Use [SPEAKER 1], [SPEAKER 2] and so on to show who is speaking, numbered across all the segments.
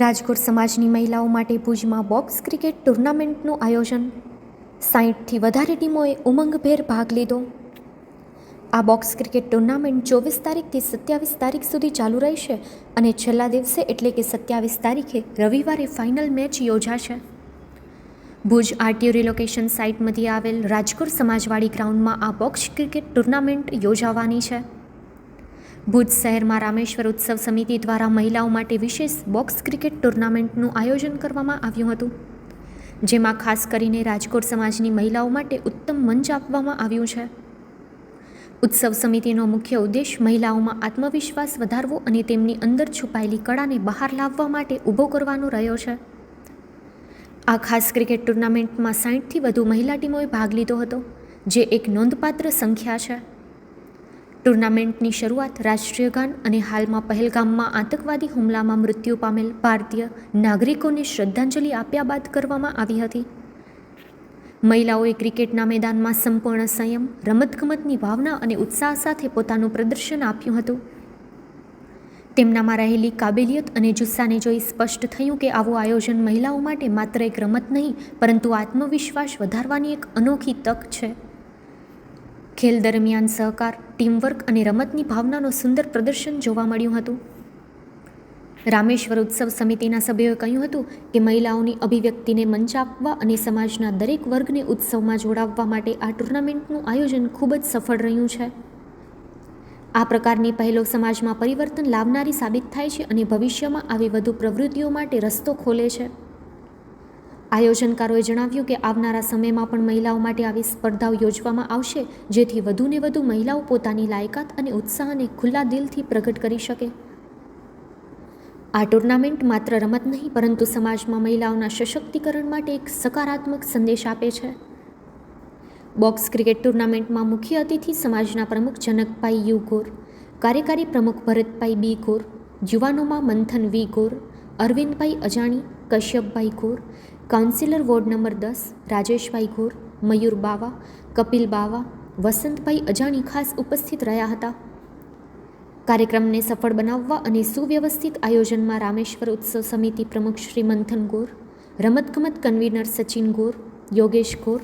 [SPEAKER 1] રાજકોટ સમાજની મહિલાઓ માટે ભુજમાં બોક્સ ક્રિકેટ ટુર્નામેન્ટનું આયોજન. સાહીઠથી વધારે ટીમોએ ઉમંગભેર ભાગ લીધો. આ બોક્સ ક્રિકેટ ટુર્નામેન્ટ ચોવીસ તારીખથી સત્યાવીસ તારીખ સુધી ચાલુ રહેશે અને છેલ્લા દિવસે એટલે કે સત્યાવીસ તારીખે રવિવારે ફાઇનલ મેચ યોજાશે. ભુજ આરટીઓ રિલોકેશન સાઇટમાંથી આવેલ રાજકોટ સમાજવાડી ગ્રાઉન્ડમાં આ બોક્સ ક્રિકેટ ટુર્નામેન્ટ યોજાવાની છે. ભુજ શહેરમાં રામેશ્વર ઉત્સવ સમિતિ દ્વારા મહિલાઓ માટે વિશેષ બોક્સ ક્રિકેટ ટુર્નામેન્ટનું આયોજન કરવામાં આવ્યું હતું, જેમાં ખાસ કરીને રાજકોટ સમાજની મહિલાઓ માટે ઉત્તમ મંચ આપવામાં આવ્યું છે. ઉત્સવ સમિતિનો મુખ્ય ઉદ્દેશ મહિલાઓમાં આત્મવિશ્વાસ વધારવો અને તેમની અંદર છુપાયેલી કળાને બહાર લાવવા માટે ઊભો કરવાનો રહ્યો છે. આ ખાસ ક્રિકેટ ટુર્નામેન્ટમાં સાહીઠથી વધુ મહિલા ટીમોએ ભાગ લીધો હતો, જે એક નોંધપાત્ર સંખ્યા છે. ટુર્નામેન્ટની શરૂઆત રાષ્ટ્રીય ગાન અને હાલમાં પહેલગામમાં આતંકવાદી હુમલામાં મૃત્યુ પામેલ ભારતીય નાગરિકોને શ્રદ્ધાંજલિ આપ્યા બાદ કરવામાં આવી હતી. મહિલાઓએ ક્રિકેટના મેદાનમાં સંપૂર્ણ સંયમ, રમતગમતની ભાવના અને ઉત્સાહ સાથે પોતાનું પ્રદર્શન આપ્યું હતું. તેમનામાં રહેલી કાબેલિયત અને જુસ્સાને જોઈ સ્પષ્ટ થયું કે આવું આયોજન મહિલાઓ માટે માત્ર એક રમત નહીં, પરંતુ આત્મવિશ્વાસ વધારવાની એક અનોખી તક છે. ખેલ દરમિયાન સહકાર, ટીમવર્ક અને રમતની ભાવનાનું સુંદર પ્રદર્શન જોવા મળ્યું હતું. રામેશ્વર ઉત્સવ સમિતિના સભ્યોએ કહ્યું હતું કે મહિલાઓની અભિવ્યક્તિને મંચ આપવા અને સમાજના દરેક વર્ગને ઉત્સવમાં જોડાવવા માટે આ ટુર્નામેન્ટનું આયોજન ખૂબ જ સફળ રહ્યું છે. આ પ્રકારની પહેલો સમાજમાં પરિવર્તન લાવનારી સાબિત થાય છે અને ભવિષ્યમાં આવી વધુ પ્રવૃત્તિઓ માટે રસ્તો ખોલે છે. આયોજનકારોએ જણાવ્યું કે આવનારા સમયમાં પણ મહિલાઓ માટે આવી સ્પર્ધાઓ યોજવામાં આવશે, જેથી વધુને વધુ મહિલાઓ પોતાની લાયકાત અને ઉત્સાહને ખુલ્લા દિલથી પ્રગટ કરી શકે. આ ટુર્નામેન્ટ માત્ર રમત નહીં, પરંતુ સમાજમાં મહિલાઓના સશક્તિકરણ માટે એક સકારાત્મક સંદેશ આપે છે. બોક્સ ક્રિકેટ ટુર્નામેન્ટમાં મુખ્ય અતિથિ સમાજના પ્રમુખ જનકભાઈ યુ ગોર, કાર્યકારી પ્રમુખ ભરતભાઈ બી ગોર, યુવાનોમાં મંથન V Gor, Arvindbhai Ajani, Kashyapbhai Gor councillor ward number દસ, રાજેશભાઈ ઘોર, મયુર બાવા, કપિલ બાવા, વસંતભાઈ અજાણી ખાસ ઉપસ્થિત રહ્યા હતા. કાર્યક્રમને સફળ બનાવવા અને સુવ્યવસ્થિત આયોજનમાં રામેશ્વર ઉત્સવ સમિતિ પ્રમુખ શ્રી મંથન ગોર, રમતગમત કન્વીનર સચિન ગોર, યોગેશ ગોર,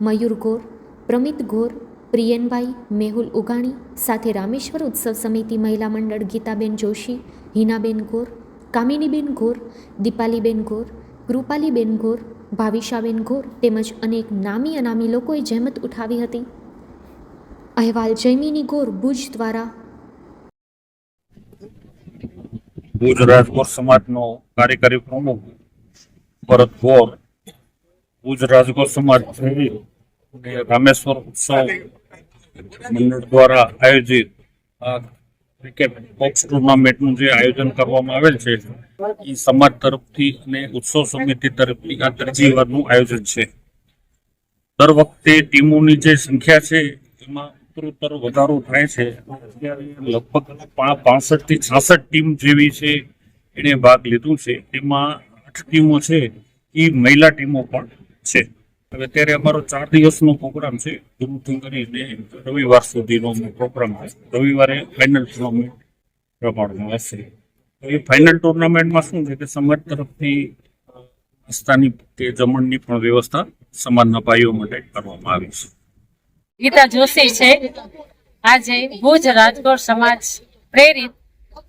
[SPEAKER 1] મયુર ગોર, પ્રમિત ગોર, પ્રિયનભાઈ, મેહુલ ઉગાણી, સાથે રામેશ્વર ઉત્સવ સમિતિ મહિલા મંડળ ગીતાબેન જોશી, હિનાબેન ગોર, કામિનીબેન ગોર, દીપાલીબેન ગોર કૃપાલીબેન ગોર ભાવિશાબેન ગોર તેમજ અનેક નામી અનામી લોકોએ જહેમત ઉઠાવી હતી. અહેવાલ જૈમિની ગોર ભુજ દ્વારા.
[SPEAKER 2] ભુજ રાજગોર સમાજનો કાર્યકારી પ્રમુખ ભરત ગોર ભુજ રાજગોર સમાજ રામેશ્વર ઉત્સવ મંડળ દ્વારા આયોજિત ક્રિકેટ બોક્સ ટુર્નામેન્ટનું જે આયોજન કરવામાં આવેલ છે, એ સમાજ તરફથી અને ઉત્સવ સમિતિ તરફથી આ ત્રીજી વારનું આયોજન છે. દર વખતે ટીમોની જે સંખ્યા છે, એમાં ઉત્તરોત્તર વધારો થાય છે. લગભગ પાસઠથી છાસઠ ટીમ જેવી છે એને ભાગ લીધું છે. તેમાં આઠ ટીમો છે એ મહિલા ટીમો પણ છે. હવે અત્યારે અમારો ચાર દિવસનો પ્રોગ્રામ છે. ગુરુથી કરીને રવિવાર સુધીનો પ્રોગ્રામ છે. રવિવારે ફાઇનલ ટુર્નામેન્ટ રમાડવામાં તો એ ફાઇનલ ટુર્નામેન્ટમાં શું છે કે સમાજ તરફથી નાસ્તાની કે જમણની પણ વ્યવસ્થા સમાજના ભાઈઓ માટે કરવામાં આવી છે.
[SPEAKER 3] ગીતા જોશી છે. આજે ભુજ રાજકોટ સમાજ પ્રેરિત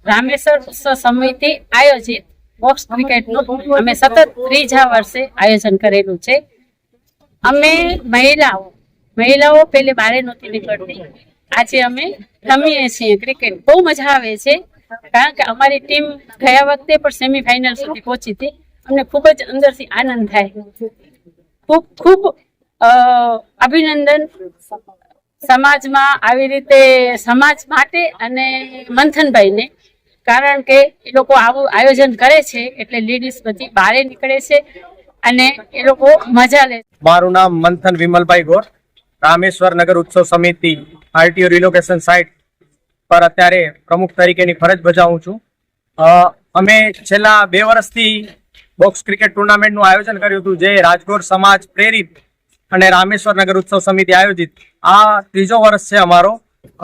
[SPEAKER 3] રામેશ્વર ઉત્સવ સમિતિ આયોજિત બોક્સ ક્રિકેટનું અમે સતત ત્રીજા વર્ષે આયોજન કરેલું છે. અમે મહિલાઓ મહિલાઓ પેલે બારે નહોતી નીકળતી. આજે અમે રમીએ છીએ ક્રિકેટ બહુ મજા આવે છે, કારણ કે અમારી ટીમ ગયા વખતે પણ સેમીફાઇનલ સુધી પહોંચી હતી. અમને ખૂબ જ અંદરથી આનંદ થાય. ખૂબ ખૂબ અભિનંદન સમાજમાં આવી રીતે, સમાજ માટે અને મંથનભાઈને. કારણ કે એ લોકો આવું આયોજન કરે છે, એટલે લેડીઝ બધી બહારે નીકળે છે. અને એ લોકો મજા લે
[SPEAKER 4] મારું નામ મંથન વિમલભાઈ ગોર. રામેશ્વર નગર ઉત્સવ સમિતિ આરટીઓ રિલોકેશન સાઇટ પર અત્યારે પ્રમુખ તરીકેની ફરજ બજાવું છું. અમે છેલ્લા બે વર્ષથી બોક્સ ક્રિકેટ ટુર્નામેન્ટનું આયોજન કર્યું હતું, જે રાજકોટ સમાજ પ્રેરિત અને રામેશ્વર નગર ઉત્સવ સમિતિ આયોજિત. આ ત્રીજો વર્ષ છે અમારો.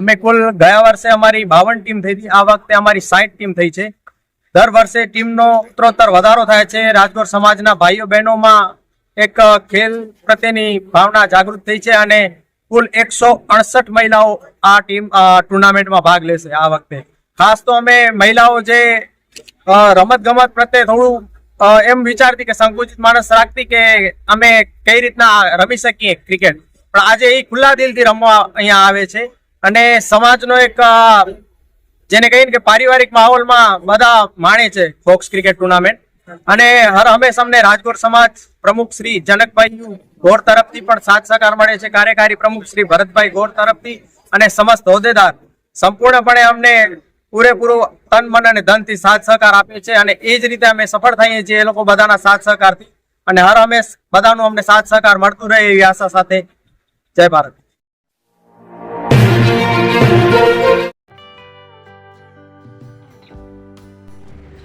[SPEAKER 4] અમે કુલ ગયા વર્ષે અમારી બાવન ટીમ થઈ હતી. આ વખતે અમારી સાઠ ટીમ થઈ છે. દર વર્ષે ટીમનો ઉત્તરોત્તર વધારો થાય છે. રાજકોટ સમાજના ભાઈઓ બહેનોમાં એક ખેલ પ્રત્યેની ભાવના જાગૃત થઈ છે અને કુલ એકસો અડસઠ મહિલાઓ આ ટીમ ટુર્નામેન્ટમાં ભાગ લેશે આ વખતે. ખાસ તો અમે મહિલાઓ જે રમત ગમત પ્રત્યે થોડું એમ વિચારતી કે સંકુચિત માણસ રાખતી કે અમે કઈ રીતના રમી શકીએ ક્રિકેટ. પણ આજે એ ખુલ્લા દિલથી રમવા અહીંયા આવે છે. અને સમાજનો એક જેને કહીને કે પારિવારિક માહોલમાં બધા માણે છે ફોક્સ ક્રિકેટ ટુર્નામેન્ટ અને હર હંમેશ અમને રાજકોટ સમાજ પ્રમુખ શ્રી જનકભાઈ ગોર તરફથી પણ સાથ સહકાર મળે છે. કાર્યકારી પ્રમુખ શ્રી ભરતભાઈ ગોર તરફથી અને સમસ્ત હોદ્દેદાર સંપૂર્ણપણે અમને પૂરેપૂરું તન, મન અને ધનથી સાથ સહકાર આપે છે અને એ જ રીતે અમે સફળ થઈએ છીએ એ લોકો બધાના સાથ સહકારથી. અને હર હંમેશ બધાનો અમને સાથ સહકાર મળતું રહે એવી આશા સાથે જય ભારત.